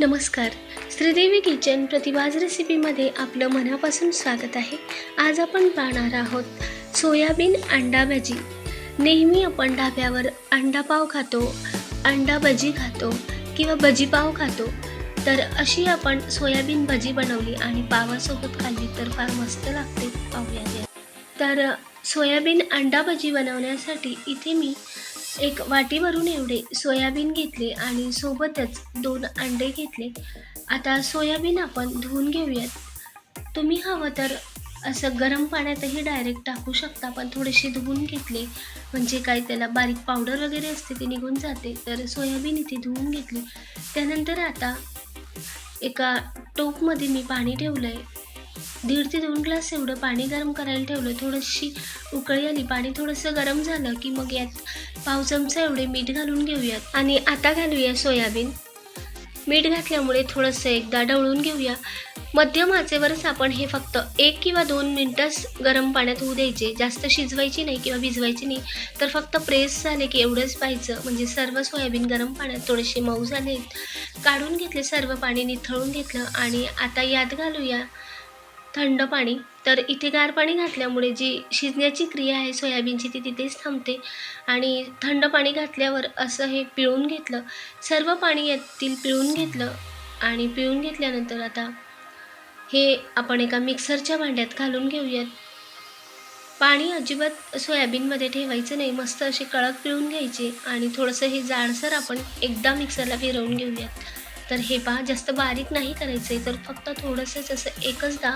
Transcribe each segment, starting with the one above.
नमस्कार. श्रीदेवी किचन प्रतिभाज रेसिपीमध्ये आपलं मनापासून स्वागत आहे. आज आपण पाहणार आहोत सोयाबीन अंडा भजी. नेहमी आपण ढाब्यावर अंडा पाव खातो अंडा भजी खातो किंवा भजी पाव खातो. तर अशी आपण सोयाबीन भजी बनवली आणि पावासोबत खाल्ली तर फार मस्त लागते. पाहुया तर सोयाबीन अंडा भजी बनवण्यासाठी इथे मी एक वाटीवरून एवढे सोयाबीन घेतले आणि सोबतच दोन अंडे घेतले. आता सोयाबीन आपण धुवून घेऊयात. तुम्ही हवं तर असं गरम पाण्यातही डायरेक्ट टाकू शकता पण थोडेसे धुवून घेतले. म्हणजे काय त्याला बारीक पावडर वगैरे असते ते निघून जाते. तर सोयाबीन इथे धुवून घेतली. त्यानंतर आता एका टोपमध्ये मी पाणी ठेवलं आहे दीड ते दोन ग्लास एवढं पाणी गरम करायला ठेवलं थोडीशी उकळी आली पाणी थोडंसं गरम झालं की मग यात पाव चमचा एवढे मीठ घालून घेऊयात. आणि आता घालूया सोयाबीन. मीठ घातल्यामुळे थोडंसं एकदा ढवळून घेऊया. मध्यम आचेवरच आपण हे फक्त एक किंवा दोन मिनटंच गरम पाण्यात होऊ द्यायचे. जास्त शिजवायची नाही किंवा भिजवायची नाही. तर फक्त प्रेस झाले की एवढंच पाहिजे म्हणजे सर्व सोयाबीन गरम पाण्यात थोडेसे मऊ झाले. काढून घेतले सर्व पाणी निथळून घेतलं आणि आता यात घालूया थंड पाणी. तर इथे गार पाणी घातल्यामुळे जी शिजण्याची क्रिया आहे सोयाबीनची ती तिथेच थांबते. आणि थंड पाणी घातल्यावर असं हे पिळून घेतलं सर्व पाणी यातील पिळून घेतलं आणि पिळून घेतल्यानंतर आता हे आपण एका मिक्सरच्या भांड्यात घालून घेऊयात. पाणी अजिबात सोयाबीनमध्ये ठेवायचं नाही मस्त असे कळक पिळून घ्यायचे आणि थोडंसं हे जाडसर आपण एकदा मिक्सरला फिरवून घेऊयात. तर हे पहा जास्त बारीक नाही करायचं आहे तर फक्त थोडंसंच असं एकचदा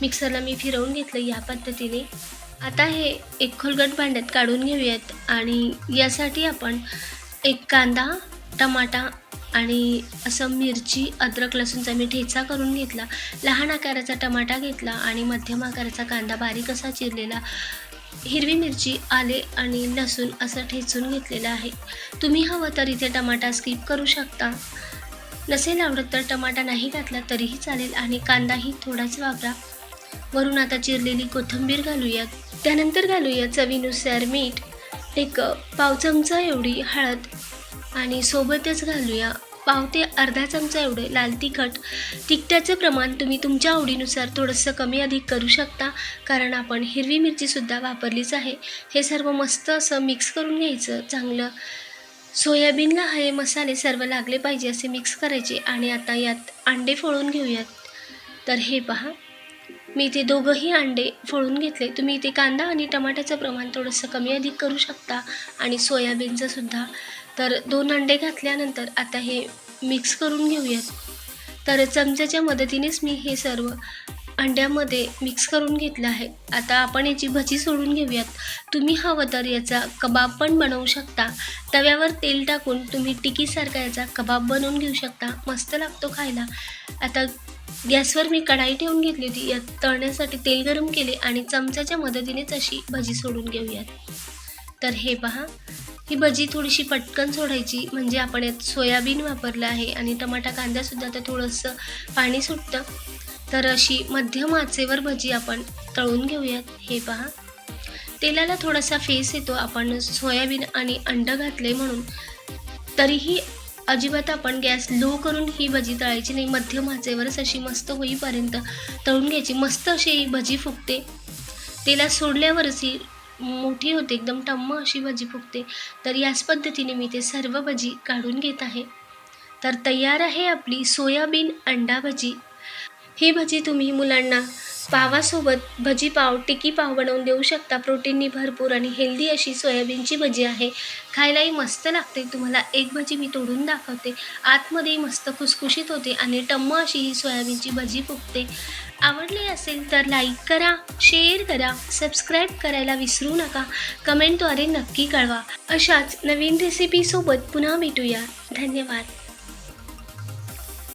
मिक्सरला मी फिरवून घेतलं या पद्धतीने. आता हे एक खोलगट भांड्यात काढून घेऊयात आणि यासाठी आपण एक कांदा टमाटा आणि असं मिरची अद्रक लसूणचा मी ठेचा करून घेतला. लहान आकाराचा टमाटा घेतला आणि मध्यम आकाराचा कांदा बारीक असा चिरलेला. हिरवी मिरची आले आणि लसूण असं ठेचून घेतलेलं आहे. तुम्ही हवं तर इथे टमाटा स्किप करू शकता. नसेल आवडत तर टमाटा नाही घातला तरीही चालेल आणि कांदाही थोडाच वापरा. वरून आता चिरलेली कोथिंबीर घालूया. त्यानंतर घालूया चवीनुसार मीठ एक पाव चमचा एवढी हळद आणि सोबतच घालूया पाव ते अर्धा चमचा एवढे लाल तिखट. तिखटाचं प्रमाण तुम्ही तुमच्या आवडीनुसार थोडंसं कमी अधिक करू शकता कारण आपण हिरवी मिरचीसुद्धा वापरलीच आहे. हे सर्व मस्त असं मिक्स करून घ्यायचं चांगलं. सोयाबीनला हे मसाले सर्व लागले पाहिजे असे मिक्स करायचे आणि आता यात अंडे फोडून घेऊयात. तर हे पहा. मी इथे दोघंही अंडे फोडून घेतले. तुम्ही इथे कांदा आणि टमाट्याचं प्रमाण थोडंसं कमी अधिक करू शकता आणि सोयाबीनचं सुद्धा. तर दोन अंडे घातल्यानंतर आता हे मिक्स करून घेऊयात. तर चमच्याच्या मदतीनेच मी हे सर्व अंड्यामध्ये मिक्स करून घेतलं आहे. आता आपण याची भजी सोडून घेऊयात. तुम्ही हवं तर याचा कबाब पण बनवू शकता. तव्यावर तेल टाकून तुम्ही टिकीसारखा याचा कबाब बनवून घेऊ शकता. मस्त लागतो खायला. आता गॅसवर मी कढाई ठेवून घेतली होती. यात तळण्यासाठी तेल गरम केले आणि चमच्याच्या मदतीनेच अशी भजी सोडून घेऊयात. तर हे पहा. ही भजी थोडीशी पटकन सोडायची. म्हणजे आपण यात सोयाबीन वापरलं आहे आणि टमाटा कांदासुद्धा तर थोडंसं पाणी सुटतं. तर अशी मध्यम आचेवर भजी आपण तळून घेऊयात. हे पहा. तेलाला थोडासा फेस येतो. आपण सोयाबीन आणि अंड घातले म्हणून. तरीही अजिबात आपण गॅस लो करून ही भजी तळायची नाही. मध्यम आचेवरच अशी मस्त होईपर्यंत तळून घ्यायची. मस्त अशी ही भजी फुगते. तेला सोडल्यावरच ही मोठी होते एकदम टम्म अशी भजी फुगते. तर याच पद्धतीने मी ते सर्व भजी काढून घेत आहे. तर तयार आहे आपली सोयाबीन अंडा भजी. ही भजी तुम्ही मुलांना पावासोबत भजी पाव टिकी पाव बनवून देऊ शकता. प्रोटीननी भरपूर आणि हेल्दी अशी सोयाबीनची भजी आहे. खायलाही मस्त लागते. तुम्हाला एक भजी मी तोडून दाखवते. आतमध्येही मस्त खुसखुशीत होते आणि टम्म अशी ही सोयाबीनची भजी फुगते. आवडली असेल तर लाईक करा शेअर करा सबस्क्राईब करायला विसरू नका. कमेंटद्वारे नक्की कळवा. अशाच नवीन रेसिपीसोबत पुन्हा भेटूया. धन्यवाद.